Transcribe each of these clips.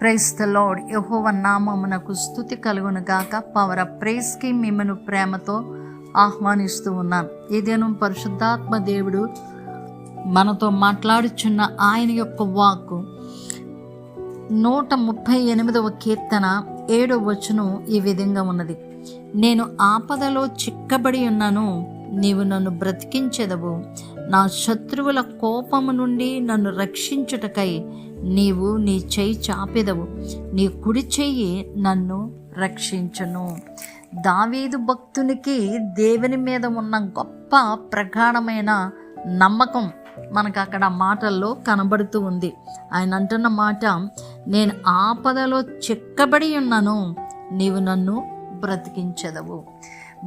Price the lord. యహోవ నామమునకు స్థుతి కలుగును గాక. పవర్ ఆఫ్ ప్రైస్కి మిమ్మను ప్రేమతో ఆహ్వానిస్తూ ఉన్నాను. ఏదేనో పరిశుద్ధాత్మ దేవుడు మనతో మాట్లాడుచున్న ఆయన యొక్క వాక్కు నూట ముప్పై ఎనిమిదవ కీర్తన ఏడవ వచనం ఈ విధంగా ఉన్నది. నేను ఆపదలో చిక్కబడి ఉన్నాను నీవు నన్ను బ్రతికించెదవు. నా శత్రువుల కోపము నుండి నన్ను రక్షించుటకై నీవు నీ చెయ్యి చాపెదవు. నీ కుడి చెయ్యి నన్ను రక్షించును. దావీదు భక్తునికి దేవుని మీద ఉన్న గొప్ప ప్రగాఢమైన నమ్మకం మనకు అక్కడ మాటల్లో కనబడుతూ ఉంది. ఆయన అంటున్న మాట నేను ఆపదలో చిక్కబడి ఉన్నాను నీవు నన్ను బ్రతికించదవు.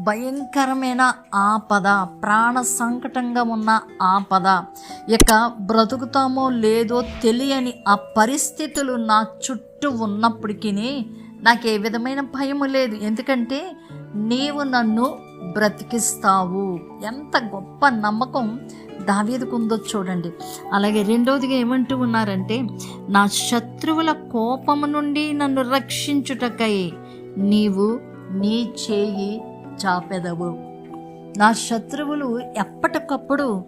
భయంకరమైన ఆపద ప్రాణ సంకటంగా ఉన్న ఆపద. ఇక బ్రతుకుతామో లేదో తెలియని ఆ పరిస్థితులు నా చుట్టూ ఉన్నప్పటికీ నాకు ఏ విధమైన భయము లేదు. ఎందుకంటే నీవు నన్ను బ్రతికిస్తావు. ఎంత గొప్ప నమ్మకం దావీదుకు ఉందో చూడండి. అలాగే రెండవదిగా ఏమంటూ ఉన్నారంటే నా శత్రువుల కోపము నుండి నన్ను రక్షించుటకై నీవు నీ చేయి చాపెదవు. నా శత్రువులు ఎప్పటికప్పుడు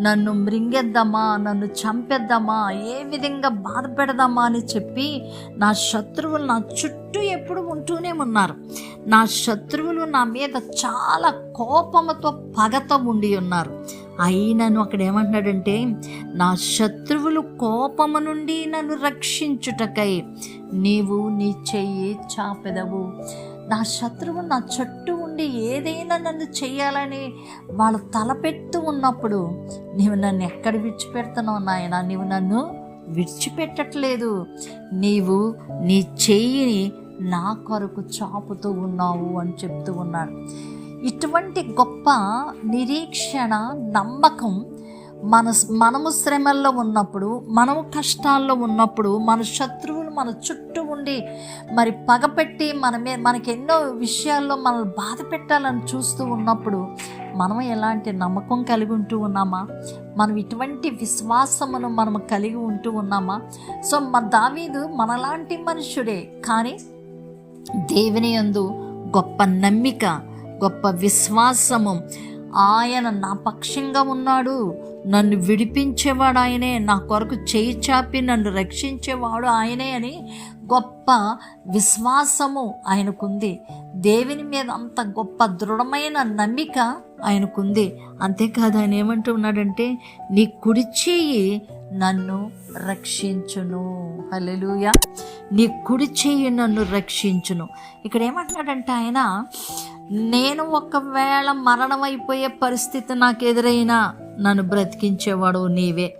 నన్ను మృంగేద్దామా నన్ను చంపేద్దామా ఏ విధంగా బాధ పెడదామా అని చెప్పి నా శత్రువులు నా చుట్టూ ఎప్పుడు ఉంటూనే ఉన్నారు. నా శత్రువులు నా మీద చాలా కోపంతో పగతో ఉండి ఉన్నారు. అయినను అక్కడ ఏమంటున్నాడంటే నా శత్రువులు కోపము నుండి నన్ను రక్షించుటకై నీవు నీ చెయ్యి చాపెదవు. నా శత్రువు నా చుట్టూ నుండి ఏదైనా నన్ను చేయాలని వాళ్ళు తలపెట్టు ఉన్నప్పుడు నీవు నన్ను ఎక్కడ విడిచిపెడుతున్నావు నాయన? నీవు నన్ను విడిచిపెట్టట్లేదు. నీవు నీ చెయ్యిని నా కొరకు చాపుతూ ఉన్నావు అని చెప్తూ ఉన్నాడు. ఇటువంటి గొప్ప నిరీక్షణ నమ్మకం మన మనము శ్రమల్లో ఉన్నప్పుడు మనము కష్టాల్లో ఉన్నప్పుడు మన శత్రువులు మన చుట్టూ ఉండి మరి పగపెట్టి మన మీద మనకి ఎన్నో విషయాల్లో మనల్ని బాధ పెట్టాలని చూస్తూ ఉన్నప్పుడు మనం ఎలాంటి నమ్మకం కలిగి ఉంటూ ఉన్నామా? మనం ఇటువంటి విశ్వాసమును మనం కలిగి ఉంటూ ఉన్నామా? సో మన దావీదు మనలాంటి మనుషుడే కానీ దేవుని యందు గొప్ప నమ్మిక గొప్ప విశ్వాసము ఆయన నా పక్షంగా ఉన్నాడు నన్ను విడిపించేవాడు ఆయనే నా కొరకు చేయి చాపి నన్ను రక్షించేవాడు ఆయనే అని గొప్ప విశ్వాసము ఆయనకుంది. దేవుని మీద అంత గొప్ప దృఢమైన నమ్మిక ఆయనకుంది. అంతేకాదు ఆయన ఏమంటూ ఉన్నాడంటే నీ కుడి చేయి నన్ను రక్షించును. హల్లెలూయా. నీ కుడి చేయి నన్ను రక్షించును. ఇక్కడ ఏమంటున్నాడంటే ఆయన నేను ఒకవేళ మరణం అయిపోయే పరిస్థితి నాకు ఎదురైనా నన్ను బ్రతికించేవాడు నీవే.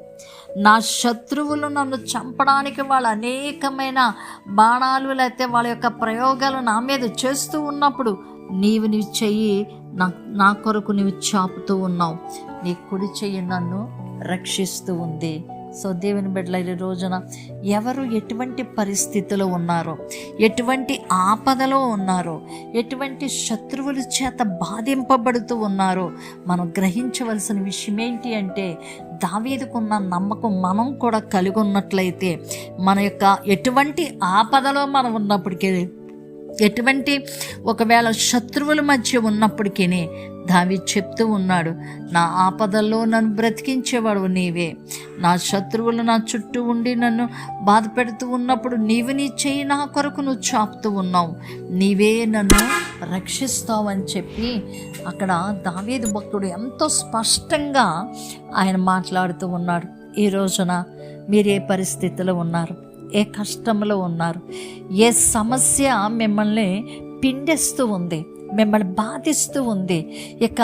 నా శత్రువులు నన్ను చంపడానికి వాళ్ళు అనేకమైన బాణాలు లేకపోతే వాళ్ళ యొక్క ప్రయోగాలు నా మీద చేస్తూ ఉన్నప్పుడు నీవు నీ చెయ్యి నా నా కొరకు నీవు చాపుతూ ఉన్నావు. నీ కుడి చెయ్యి నన్ను రక్షిస్తూ ఉంది. సో దేవుని బిడ్డల ఈ రోజున ఎవరు ఎటువంటి పరిస్థితిలో ఉన్నారో ఎటువంటి ఆపదలో ఉన్నారో ఎటువంటి శత్రువుల చేత బాధింపబడుతూ ఉన్నారో మనం గ్రహించవలసిన విషయం ఏంటి అంటే దావీదుకున్న నమ్మకం మనం కూడా కలిగి ఉన్నట్లయితే మన యొక్క ఎటువంటి ఆపదలో మనం ఉన్నప్పటికీ ఎటువంటి ఒకవేళ శత్రువుల మధ్య ఉన్నప్పటికీ దావి చెప్తూ ఉన్నాడు నా ఆపదల్లో నన్ను బ్రతికించేవాడు నీవే. నా శత్రువులు నా చుట్టూ ఉండి నన్ను బాధ పెడుతూ ఉన్నప్పుడు నీవు నీ చేయి నా కొరకు నువ్వు చాపుతూ ఉన్నావు. నీవే నన్ను రక్షిస్తావు అని చెప్పి అక్కడ దావేది భక్తుడు ఎంతో స్పష్టంగా ఆయన మాట్లాడుతూ ఉన్నాడు. ఈ రోజున మీరు ఏ పరిస్థితిలో ఉన్నారు ఏ కష్టంలో ఉన్నారు ఏ సమస్య మిమ్మల్ని పిండేస్తూ ఉంది. మిమ్మల్ని బాధిస్తూ ఉంది. ఇక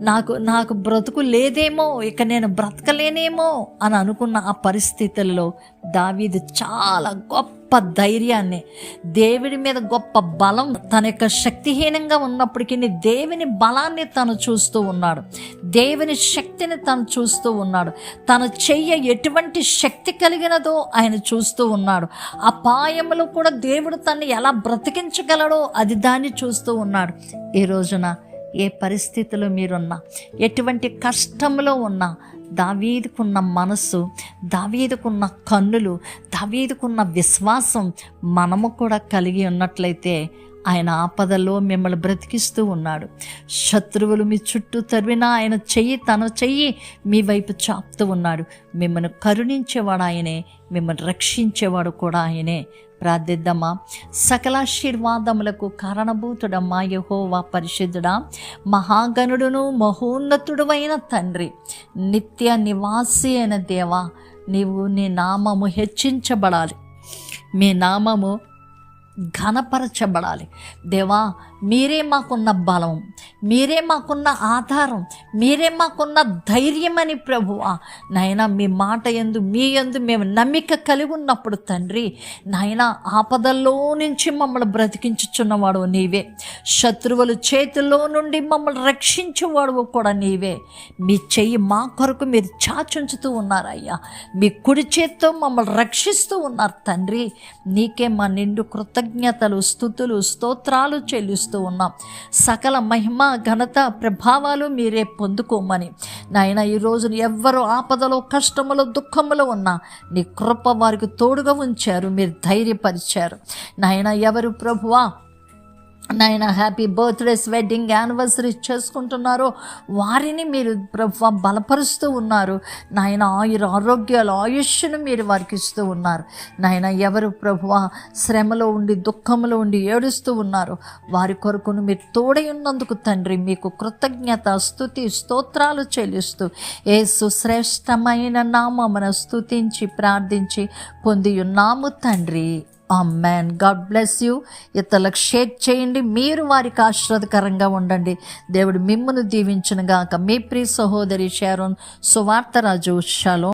నాకు నాకు బ్రతుకు లేదేమో ఇక నేను బ్రతకలేనేమో అని అనుకున్న ఆ పరిస్థితుల్లో దావీదు చాలా గొప్ప ధైర్యాన్ని దేవుడి మీద గొప్ప బలం తన యొక్క శక్తిహీనంగా ఉన్నప్పటికీ దేవుని బలాన్ని తను చూస్తూ ఉన్నాడు. దేవుని శక్తిని తను చూస్తూ ఉన్నాడు. తన చెయ్య ఎటువంటి శక్తి కలిగినదో ఆయన చూస్తూ ఉన్నాడు. అపాయములు కూడా దేవుడు తన్ని ఎలా బ్రతికించగలడో అది దాన్ని చూస్తూ ఉన్నాడు. ఈ రోజున ఏ పరిస్థితిలో మీరున్నా ఎటువంటి కష్టంలో ఉన్నా దావీదుకున్న మనస్సు దావీదుకున్న కన్నులు దావీదుకున్న విశ్వాసం మనము కూడా కలిగి ఉన్నట్లయితే ఆయన ఆపదలో మిమ్మల్ని బ్రతికిస్తూ ఉన్నాడు. శత్రువులు మీ చుట్టూ తరివినా ఆయన చెయ్యి తన చెయ్యి మీ వైపు చాపుతూ ఉన్నాడు. మిమ్మల్ని కరుణించేవాడు ఆయనే మిమ్మల్ని రక్షించేవాడు కూడా ఆయనే. ప్రార్థిద్దామా? సకలాశీర్వాదములకు కారణభూతుడమ్మా యహోవా పరిశుద్ధుడా మహాగణుడును మహోన్నతుడు అయిన తండ్రి నిత్య నివాసి అయిన దేవా నీవు నీ నామము హెచ్చించబడాలి. మీ నామము ఘనపరచబడాలి. దేవా మీరే మాకున్న బలం మీరే మాకున్న ఆధారం మీరే మాకున్న ధైర్యమని ప్రభువా. నాయన మీ మాట ఎందు మీ ఎందు మేము నమ్మిక కలిగి ఉన్నప్పుడు తండ్రి నాయన ఆపదల్లో నుంచి మమ్మల్ని బ్రతికించుచున్నవాడు నీవే. శత్రువుల చేతిలో నుండి మమ్మల్ని రక్షించేవాడు కూడా నీవే. మీ చెయ్యి మా కొరకు మీరు చాచుంచుతూ ఉన్నారయ్యా. మీ కుడి చేత్తో మమ్మల్ని రక్షిస్తూ ఉన్నారు తండ్రి. నీకే మా నిండు కృతజ్ఞ కృతజ్ఞతలు స్థుతులు స్తోత్రాలు చెల్లిస్తూ ఉన్నాం. సకల మహిమ ఘనత ప్రభావాలు మీరే పొందుకోమని. నాయన ఈ రోజున ఎవ్వరు ఆపదలో కష్టములో దుఃఖములో ఉన్నా నీ కృప వారికి తోడుగా ఉంచారు మీరు ధైర్యపరిచారు. నాయన ఎవరు ప్రభువా? నాయన హ్యాపీ బర్త్డేస్ వెడ్డింగ్ యానివర్సరీ చేసుకుంటున్నారో. వారిని మీరు ప్రభు బలపరుస్తూ ఉన్నారు. నాయన ఆయుర ఆరోగ్యాలు ఆయుష్ను మీరు వారికి ఇస్తూ ఉన్నారు. నాయన ఎవరు ప్రభువ శ్రమలో ఉండి దుఃఖంలో ఉండి ఏడుస్తూ ఉన్నారు? వారి కొరకును మీరు తోడై ఉన్నందుకు తండ్రి మీకు కృతజ్ఞత స్థుతి స్తోత్రాలు చెల్లిస్తూ ఏ సుశ్రేష్టమైన నామమున స్థుతించి ప్రార్థించి పొంది ఉన్నాము తండ్రి. అమ్మాన్ గాడ్ బ్లెస్ యూ ఇతరులకు షేర్ చేయండి. మీరు వారికి ఆశీర్వదకరంగా ఉండండి. దేవుడు మిమ్మల్ని దీవించునుగాక. మీ ప్రియ సహోదరి షారోన్ సువార్తరాజు షలో.